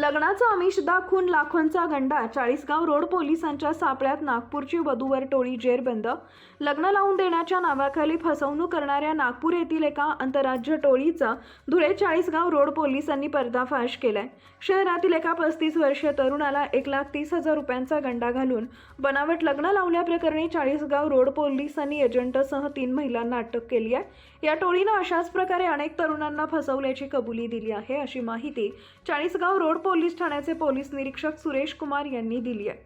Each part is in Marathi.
लग्नाचा आमिष दाखवून लाखोंचा गंडा. चाळीसगाव रोड पोलिसांच्या सापळ्यात नागपूरची वधूवर टोळी जेरबंद. लग्न लावून देण्याच्या नावाखाली फसवणूक करणाऱ्या नागपूर येथील एका आंतरराज्य टोळीचा धुळे चाळीसगाव रोड पोलिसांनी पर्दाफाश केलाय. शहरातील एका पस्तीस वर्षीय तरुणाला एक लाख तीस हजार रुपयांचा गंडा घालून बनावट लग्न लावल्याप्रकरणी चाळीसगाव रोड पोलिसांनी एजंटसह तीन महिलांना अटक केली आहे. या टोळीनं अशाच प्रकारे अनेक तरुणांना फसवल्याची कबुली दिली आहे अशी माहिती चाळीसगाव रोड पोलीस ठाण्याचे पोलीस निरीक्षक सुरेश कुमार यांनी दिली आहे.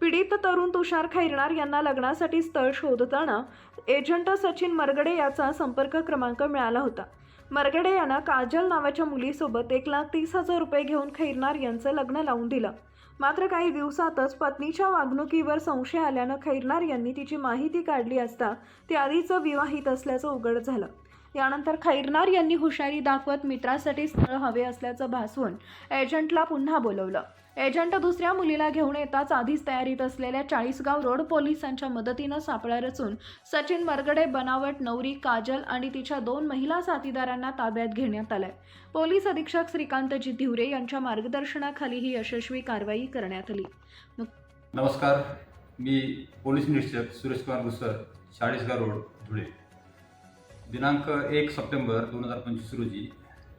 पीडित तरुण तुषार खैरनार यांना लग्नासाठी स्थळ शोधताना एजंट सचिन मरगडे याचा संपर्क क्रमांक मिळाला होता. मरगडे यांना काजल नावाच्या मुलीसोबत एक लाख तीस हजार रुपये घेऊन खैरनार यांचं लग्न लावून दिलं. मात्र काही दिवसातच पत्नीच्या वागणुकीवर संशय आल्यानं खैरनार यांनी तिची माहिती काढली असता ती आधीचं विवाहित असल्याचं उघड झालं. यानंतर खैरनार यांनी हुशारी दाखवत मित्रासाठी स्थळ हवे असल्याचं भासवून एजंटला पुन्हा बोलवलं. एजंट दुसऱ्या मुलीला घेऊन येताच आधीच तयारीत असलेल्या चाळीसगाव रोड पोलिसांच्या मदतीनं सापळा रचून सचिन मरगडे बनावट नवरी काजल आणि तिच्या दोन महिला साथीदारांना ताब्यात घेण्यात आलंय. पोलीस अधीक्षक श्रीकांतजी धिवरे यांच्या मार्गदर्शनाखाली ही यशस्वी कारवाई करण्यात आली. नमस्कार. मी पोलीस निरीक्षक सुरेश कुमार गुसर चाळीसगाव रोड धुळे. दिनांक एक सप्टेंबर दोन हजार पंचवीस रोजी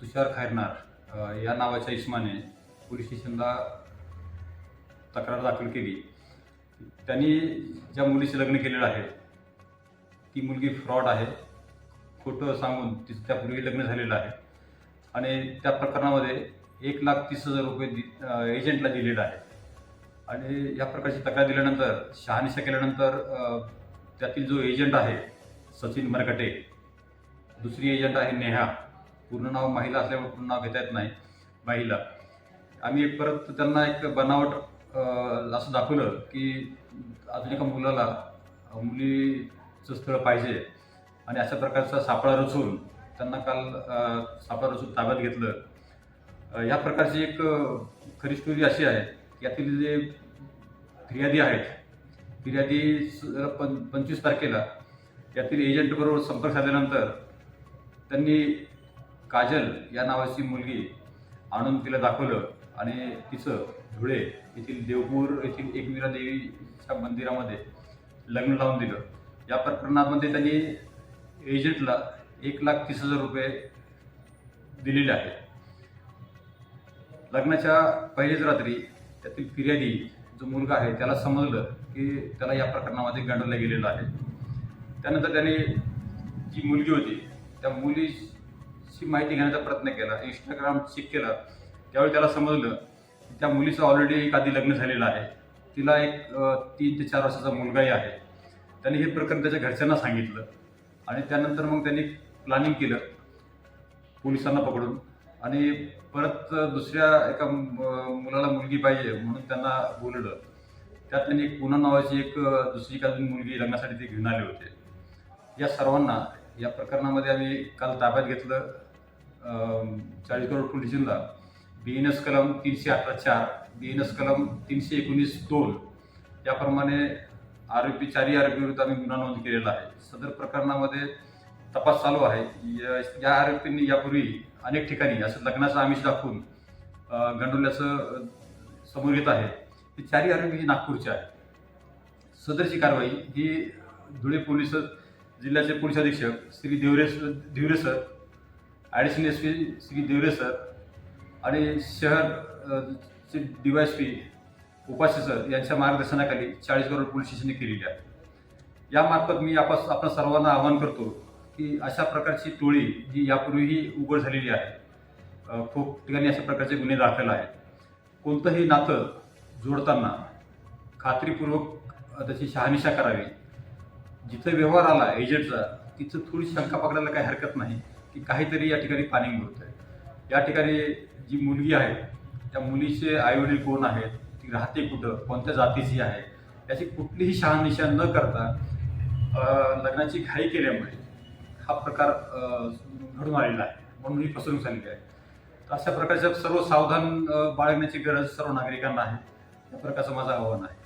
तुषार खैरनार या नावाच्या इस्माने पोलीस स्टेशनला तक्रार दाखल केली. त्यांनी ज्या मुलीचे लग्न केलेलं आहे ती मुलगी फ्रॉड आहे. खोटं सांगून तिचं त्यापूर्वी लग्न झालेलं आहे. आणि त्या प्रकरणामध्ये एक लाख तीस हजार रुपये दि एजंटला दिलेलं आहे. आणि या प्रकारची तक्रार दिल्यानंतर शहानिशा केल्यानंतर त्यातील जो एजंट आहे सचिन मरकटे दुसरी एजंट आहे नेहा. पूर्ण नाव महिला असल्यामुळे पूर्ण नाव घेता येत नाही. महिला. आम्ही एक परत त्यांना एक बनावट असं दाखवलं की अजून एका मुलाला मुलीचं स्थळ पाहिजे आणि अशा प्रकारचा सापळा रचून त्यांना काल सापळा रचून ताब्यात घेतलं. या प्रकारची एक खरी स्टोरी अशी आहे की यातील जे फिर्यादी आहेत फिर्यादी पं पंचवीस तारखेला यातील एजंटबरोबर संपर्क साधल्यानंतर त्यांनी काजल या नावाची मुलगी आणून तिला दाखवलं आणि तिचं धुळे येथील देवपूर येथील एकविरा देवीच्या मंदिरामध्ये लग्न लावून दिलं. या प्रकरणामध्ये त्यांनी एजंटला एक लाख तीस हजार रुपये दिलेले आहेत. लग्नाच्या पहिल्याच रात्री त्यातील फिर्यादी जो मुलगा आहे त्याला समजलं की त्याला या प्रकरणामध्ये गंडवलं गेलेलं आहे. त्यानंतर त्याने जी मुलगी होती त्या मुलीची माहिती घेण्याचा प्रयत्न केला इंस्टाग्राम चेक केला. त्यावेळी त्याला समजलं की त्या मुलीचं ऑलरेडी एक आधी लग्न झालेलं आहे. तिला एक तीन ते चार वर्षाचा मुलगाही आहे. त्याने हे प्रकरण त्याच्या घरच्यांना सांगितलं आणि त्यानंतर मग त्यांनी प्लॅनिंग केलं पोलिसांना पकडून. आणि परत दुसऱ्या एका मुलाला मुलगी पाहिजे म्हणून त्यांना बोललं. त्यात त्यांनी एक नावाची एक दुसरी एक अजून मुलगी लग्नासाठी ते घेऊन आले होते. या सर्वांना या प्रकरणामध्ये आम्ही काल ताब्यात घेतलं चाळीस करोड पोलीस स्टेशनला बी एन एस कलम तीनशे अठरा चार बी एन एस कलम तीनशे एकोणीस दोन याप्रमाणे आरोपी चारही आरोपीविरुद्ध आम्ही गुन्हा नोंद केलेला आहे. सदर प्रकरणामध्ये तपास चालू आहे. या- या आरोपींनी यापूर्वी अनेक ठिकाणी असं लग्नाचं आमिष दाखवून गंडवल्याचं समोर येत आहे. हे चारही आरोपी ही नागपूरचे आहे सदरची कारवाई ही धुळे पोलीस जिल्ह्याचे पोलीस अधीक्षक Shri Deore Deore sir additional S P Shri Deore sir आणि शहर चे D Y S P Upashi sir यांच्या मार्गदर्शनाखाली चाळीस करोड पोलीस स्टेशनने केलेली आहे. यामार्फत मी आपण आपण सर्वांना आवाहन करतो की अशा प्रकारची टोळी जी यापूर्वीही उघड झालेली आहे खूप ठिकाणी अशा प्रकारचे गुन्हे दाखल आहेत. कोणतंही नातं जोडताना खात्रीपूर्वक त्याची शहानिशा करावी. जिथं व्यवहार आला एजंटचा तिथं थोडी शंका पकडायला काही हरकत नाही की काहीतरी या ठिकाणी पाणी होत आहे या ठिकाणी जी मुलगी आहे त्या मुलीचे आईवडील कोण आहेत ती राहते कुठं कोणत्या जातीची आहे याची कुठलीही शहानिशा न करता लग्नाची घाई केल्यामुळे हा प्रकार घडून आलेला आहे म्हणून ही फसवणूक झालेली आहे. तर अशा प्रकारच्या सर्व सावधान बाळगण्याची गरज सर्व नागरिकांना आहे. या प्रकारचं माझं आव्हान आहे.